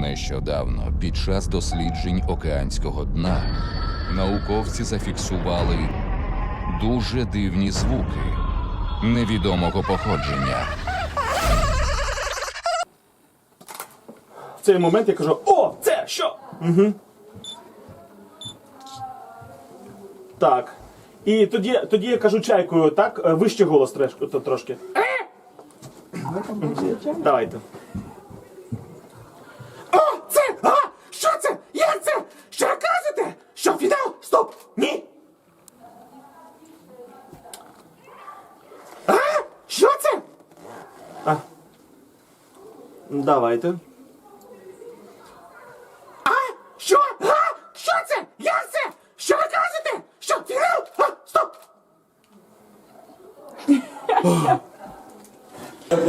Нещодавно, під час досліджень океанського дна, науковці зафіксували дуже дивні звуки невідомого походження. В цей момент я кажу: О, це що? Угу. Так. І тоді, тоді я кажу чайкою, так, е, вище голос трошки. Давайте. Давайте. А? Що? А? Що це? Як це? Що ви кажете? Що? А? Стоп!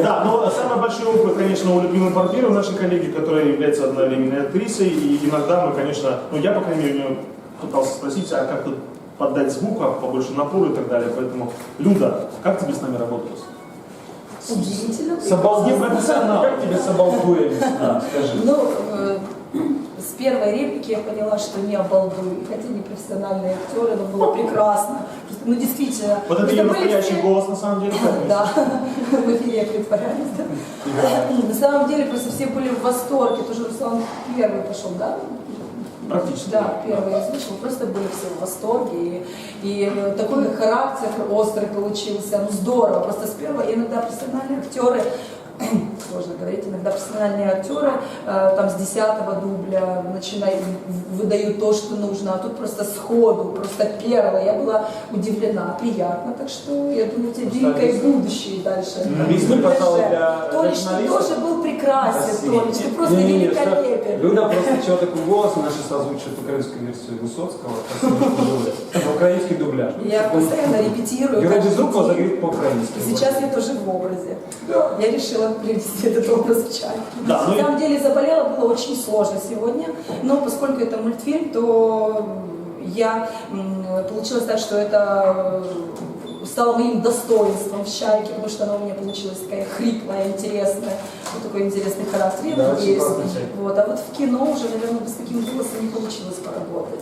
Да, но самый большой опыт, конечно, у любимой партнера, у нашей коллеги, которая является одновременной актрисой, и иногда мы, конечно, ну я, по крайней мере, у нее пытался спросить, а как тут поддать звука, побольше напора и так далее, поэтому, Люда, как тебе с нами работалось? Удивительно. С обалденным профессионалом. Как тебе с обалдуями? Да, скажи. Ну, э, с первой реплики я поняла, что не обалдую. Хотя не профессиональные актеры, но было прекрасно. Просто, Ну, действительно. Вот это ее настоящий все- голос, на самом деле. Да, в эфире я да. На самом деле просто все были в восторге. Тоже Руслан первый пошел, да? Практически. Да, первый я слышала, просто были все в восторге. И, и э, такой характер острый получился, ну здорово. Просто с первого иногда профессиональные актеры, сложно говорить, иногда профессиональные актеры э, там с десятого дубля начинают, выдают то, что нужно, а тут просто сходу, просто первое. Я была удивлена, приятно, так что я думаю, у тебя великое будущее дальше. Ты журналистов. тоже был прекрасен, ты просто Не-не-не, великолепен. что- Люда просто чего такой голос, наши созвучат украинскую версию Высоцкого, украинский дубляж. Я постоянно репетирую. Юра каждый Безруков день. заговорит по-украински. Сейчас я тоже в образе. Я решила привести этот образ в чай. Да, ну На и- самом деле заболела, было очень сложно сегодня, но поскольку это мультфильм, то я получилось так, что это э, стало моим достоинством в чайке, потому что она у меня получилась такая хриплая, интересная, вот такой интересный характер. Я Да, надеюсь. Вот. А вот в кино уже, наверное, с таким голосом не получилось поработать.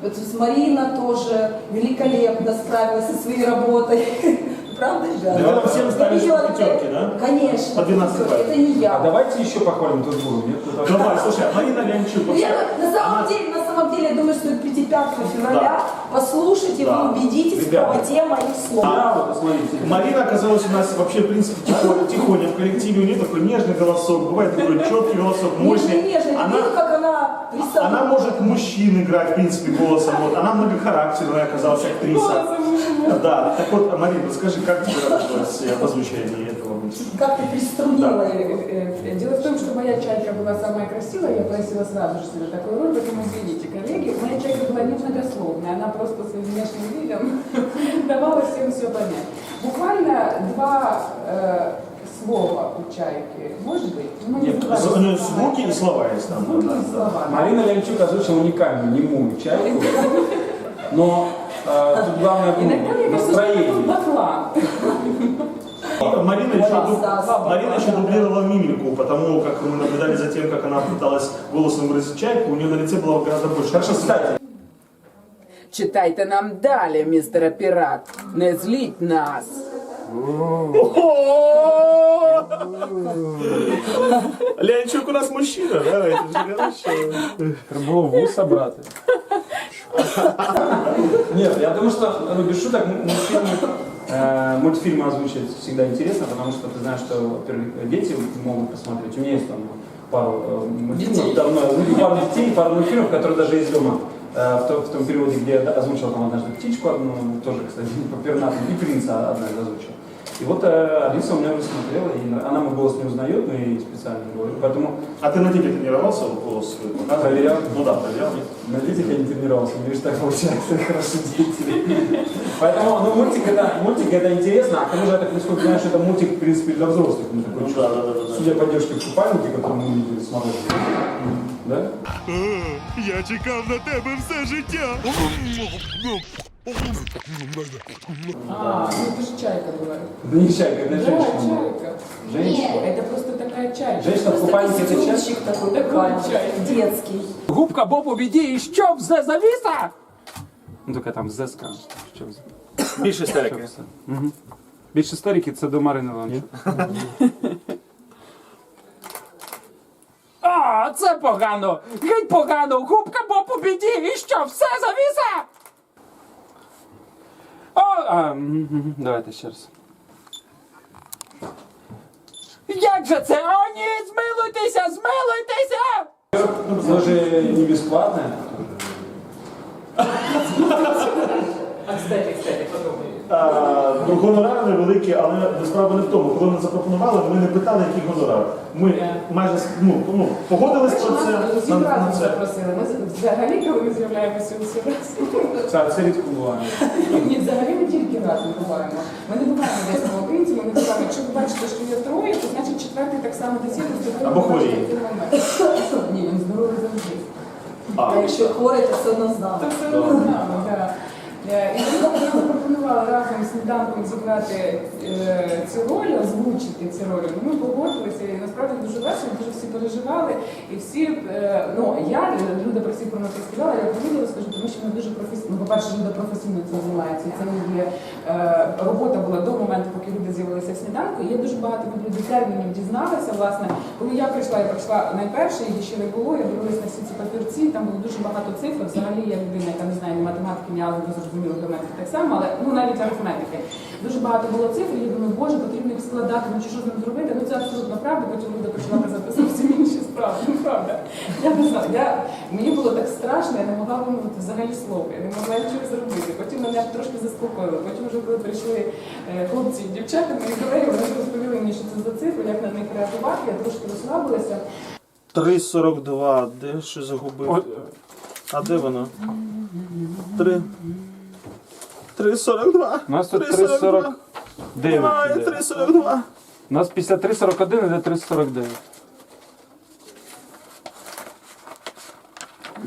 Вот Марина тоже великолепно справилась со своей работой. Правда, ребята? да, всем ставишь по пятерке, да? Конечно. По 12 баллов. Это не А давайте еще похвалим тут. Нет, вообще- Давай, слушай, а Марина Лянчук, Ну, я, на самом деле, на самом деле, я думаю, стоит прийти 5 февраля, послушать, и Да. вы убедитесь в Ребята. правоте моих слов. Да, вот посмотрите. Марина оказалась у нас вообще, в принципе, тихоня, тихоня в коллективе. У нее такой нежный голосок, бывает такой четкий голосок, мощный. Нежно. Ты Она, видел, как она рисовала? она может мужчин играть, в принципе, голосом. Вот. Она многохарактерная оказалась актриса. Да, так вот, Марина, скажи, как тебе работалось э, в озвучении этого? Как ты приструнила Да. э, э, Дело в том, что моя чайка была самая красивая, я просила сразу же себе такую роль, поэтому извините, коллеги, моя чайка была немногословная, она просто своим внешним видом давала всем все понять. Буквально два э, слова у чайки, может быть? Ну, не Нет, два з- ну, звуки и слова есть там. Звуки да, и да. слова. Марина Лянчук озвучила уникальную немую чайку, но э, тут главное Иногда мне ну, кажется, что это был настроение. баклан. Марина еще, дуб- Да, да, Марина еще дублировала мимику, потому как мы наблюдали за тем, как она пыталась голосом выразить чайку, у нее на лице было гораздо больше. Хорошо, кстати, Читайте нам далі, містере пірат. Не зліть нас. Лянчук у нас мужчина, да? Это же хорошо. Треба було вуса брати. Нет, я думаю, что, ну, без шуток, м- мультфильмы, э, мультфильмы озвучивать всегда интересно, потому что ты знаешь, что, во-первых, дети могут посмотреть. У меня есть там пару э, мультфильмов давно, ну, пару детей, пару мультфильмов, которые даже есть дома. Э, в, том, в том переводе, где я озвучил там однажды птичку одну, тоже, кстати, по пернатому, и принца одна из озвучил. И вот э, Алиса у меня уже смотрела, и она мой голос не узнает, но и специально говорю. Поэтому А ты на тебе тренировался в голос? Проверял. Ну да, проверял. На детях я не тренировался, видишь, так получается, хорошо дети. Поэтому, ну, мультик это, мультик это интересно, а к тому же, я так насколько знаю, что это мультик, в принципе, для взрослых. Ну, такой, Ну да, да, да, да, да. Судя по девушке в купальнике, которую мы видели, смотрели. Да? Я чекав на тебе все життя. А, ну это же чайка была. Да не чайка, это Да, женщина. чайка. Женщина. Нет, это просто такая чайка. Женщина в купальнике это чайка? Костюмчик такой, Такой такой чай. детский. Губка Боб у біді і що все завіса? Ну тільки там з скажеш. Що з- Більше що старики. все. Мгм. Більше історики це до Марини Ланчук. А, це погано! Геть погано! Губка Боб у біді і що все завіса? А, давайте ще раз. Як же це? О, ні, змилуйтеся, змилуйтеся! Може не безплатно? А, ну, гонорари невеликі, але справа не в тому. Коли ми запропонували, ми не питали, який гонорар. Ми майже ну, ну, погодились про це. Нас На, на разом це. запросили. Ми взагалі, коли ми з'являємося усі разом. Це, це рідко буває. Ні, взагалі ми тільки разом буваємо. Ми не буваємо десь поодинці, ми не буваємо. Якщо ви бачите, що є троє, то значить четвертий так само досі Або хворіє. Ні, він здоровий завжди. А, А якщо хворий, то все одно все одно з нами, так. Е, І ми запропонували разом з зіграти е, цю роль, озвучити ці ролі. Ми погодилися і насправді дуже весело, дуже всі переживали. І всі, е, ну я люди про всі про нас сказала, я повідомила, скажу, тому що ми дуже професійно, ну, по-перше, люди професійно цим займаються. Це не є робота була до моменту, поки люди з'явилися в сніданку. І я дуже багато від людей термінів дізналася. Власне, коли я прийшла, я прийшла найперше, її ще не було. Я дивилася на всі ці папірці. Там було дуже багато цифр. Взагалі я людина, яка не знає ні математики, ні алгебри, зрозуміло геометрики так само, але ну навіть арифметики. Дуже багато було цифр. Я думаю, боже, потрібно їх складати. Ну чи що з ним зробити? Ну це абсолютно правда. Потім люди почала казати зовсім справи. Ну правда. Я не знаю. Я мені було так страшно, я не могла вимовити взагалі слово. Я не могла нічого зробити. Потім мене трошки заспокоїли. Потім вже коли прийшли е, хлопці і дівчата, мої колеги, вони розповіли мені, що це за цифри, як на них реагувати. Я трошки розслабилася. 3,42, де що загубив? От, А де воно? 3. 3,42. У нас тут 3,42. 3,49 Немає 3,42. У нас після 3,41 іде 3,49.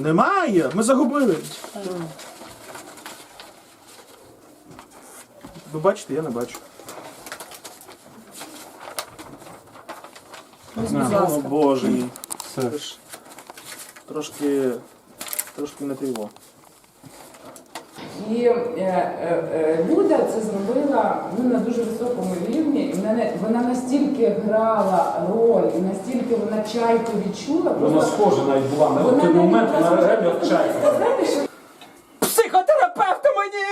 Немає, ми загубили. Ви бачите, я не бачу. На, О боже все. Трошки. Трошки не тиво. І е, е, е, Люда це зробила ну, на дуже високому рівні. І вона, не- вона настільки грала роль, і настільки вона чайку відчула. Вона просто- схожа навіть була на Вона той навіть момент, вона просто- реально як чайка. Знаєте, що Психотерапевт мені!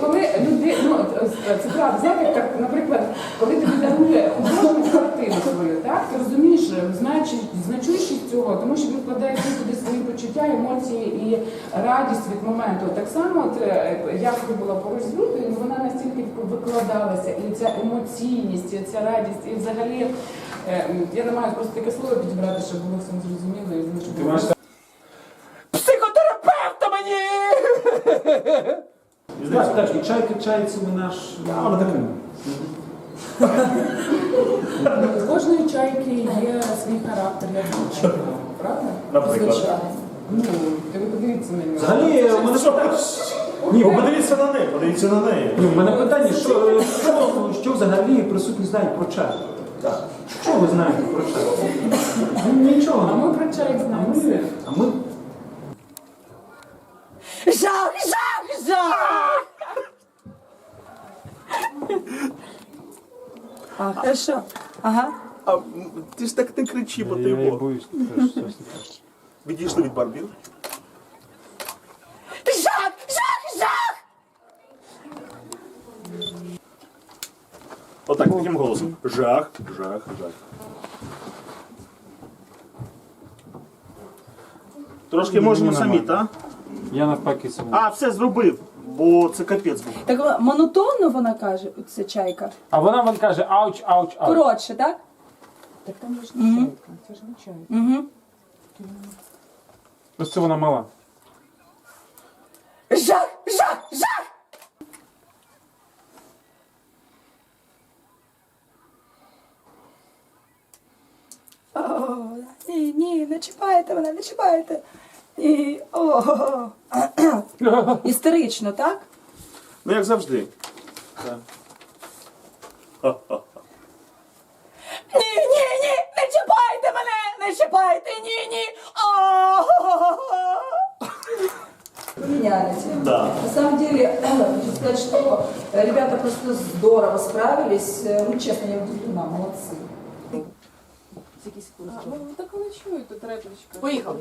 коли люди, ну от, е, це правда, знаєте, як, наприклад, коли тобі дарує художник картину свою, так ти розумієш е, значи- значущість цього, тому що він вкладає туди свої почуття, емоції і радість від моменту. Так само, от е, я була поруч з Людою, ну, вона настільки викладалася, і ця емоційність, і ця радість, і взагалі е, я не маю просто таке слово підібрати, щоб було всім зрозуміло і маєш Психотерапевта мені! Так, так, і чайка чайці ми наш. У кожної чайки є свій характер, як правда? Звичайно. Ну, ти ви подивіться на нього. Взагалі, мене Ні, ви подивіться на неї, подивіться на неї. Ну, в мене питання, що, що, що взагалі присутні знають про чай? Так. Що ви знаєте про чай? Ну, Нічого. А ми про чай А знаємо. ми, а ми Жах, жах, жах! А, хорошо. Ага. А м, ти ж так не кричи, бо ти я, його. боюсь, теж. Відійшли від барбір. Жах, жах, жах! Отак, таким голосом. Жах, жах, жах. Трошки можемо Мені самі, нормально. так? Я навпаки сам. А, все зробив, бо це капець був. Так вона- монотонно вона каже, ця чайка. А вона вам каже ауч, ауч, ауч. Коротше, так? Так там же ж не чайка, це ж не чайка. Угу. Ось це вона мала. Жах, жах, жах! О, ні, ні, не чіпайте мене, не чіпайте. І, о, істерично, так? Ну як завжди. Ні, ні, ні, не чіпайте мене, не чіпайте, ні, ні. Поменялись. Да. На самом деле, хочу сказать, что э, ребята просто здорово справились. Э, Ну, честно, я удивлена, молодцы. Ну, так вони чують тут реплічка. Поехали.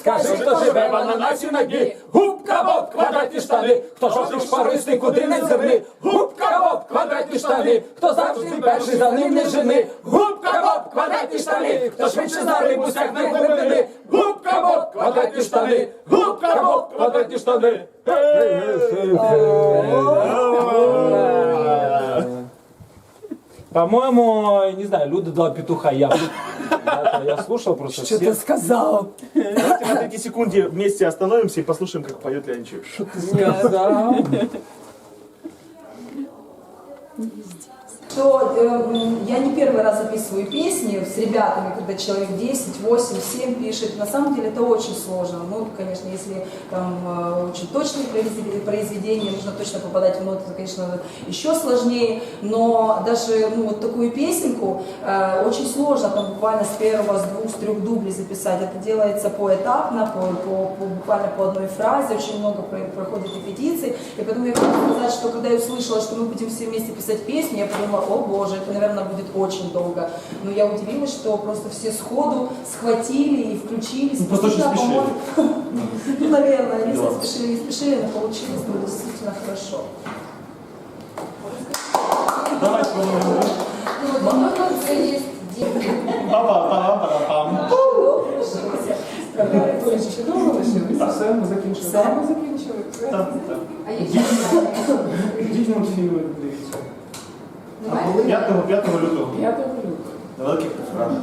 Скажи, хто живе в ананасі на дні, губка боб, квадратні штани, хто жовтий шпаристий, куди не зерни, губка боб, квадратні штани, хто завжди перший за ним не жени, губка боб, квадратні штани, хто швидше за рибу сягне глибини, губка боб, квадратні штани, губка боб, квадратні штани. По-моему, не знаю, Люда дала петуха. Я, я, я слушал просто Что все. ты сказал? Давайте на третьей секунде вместе остановимся и послушаем, как поет Леончик. Что Э, м, я не первый раз записываю песни с ребятами, когда человек 10, 8, 7 пишет. На самом деле это очень сложно. Ну, конечно, если там э, очень точные произвед- произведения, нужно точно попадать в ноты, это, конечно, еще сложнее. Но даже ну, вот такую песенку э, очень сложно, там буквально с первого, с двух, с трех дублей записать. Это делается поэтапно, по, по, по- буквально по одной фразе, очень много про- проходит репетиций. И поэтому я хочу сказать, что когда я услышала, что мы будем все вместе писать песню, я подумала, о боже, это, наверное, будет очень долго. Но я удивилась, что просто все сходу схватили и включились. Ну, просто очень Действительно, спешили. по-моему, Ну, наверное, не знаю, Да. спешили, не спешили, но получилось ну, действительно хорошо. Давайте попробуем. Ну, вот у нас это есть Па-па-па-па-па-пам. Справляется. Олечка, ще довго лишилися? Все, ми закінчили. Все, ми закінчили. Все. Там, там. А які? Ідіть мультфільми дивіться. П'ятого, п'ятого лютого. 5 лютого. На великих екранах.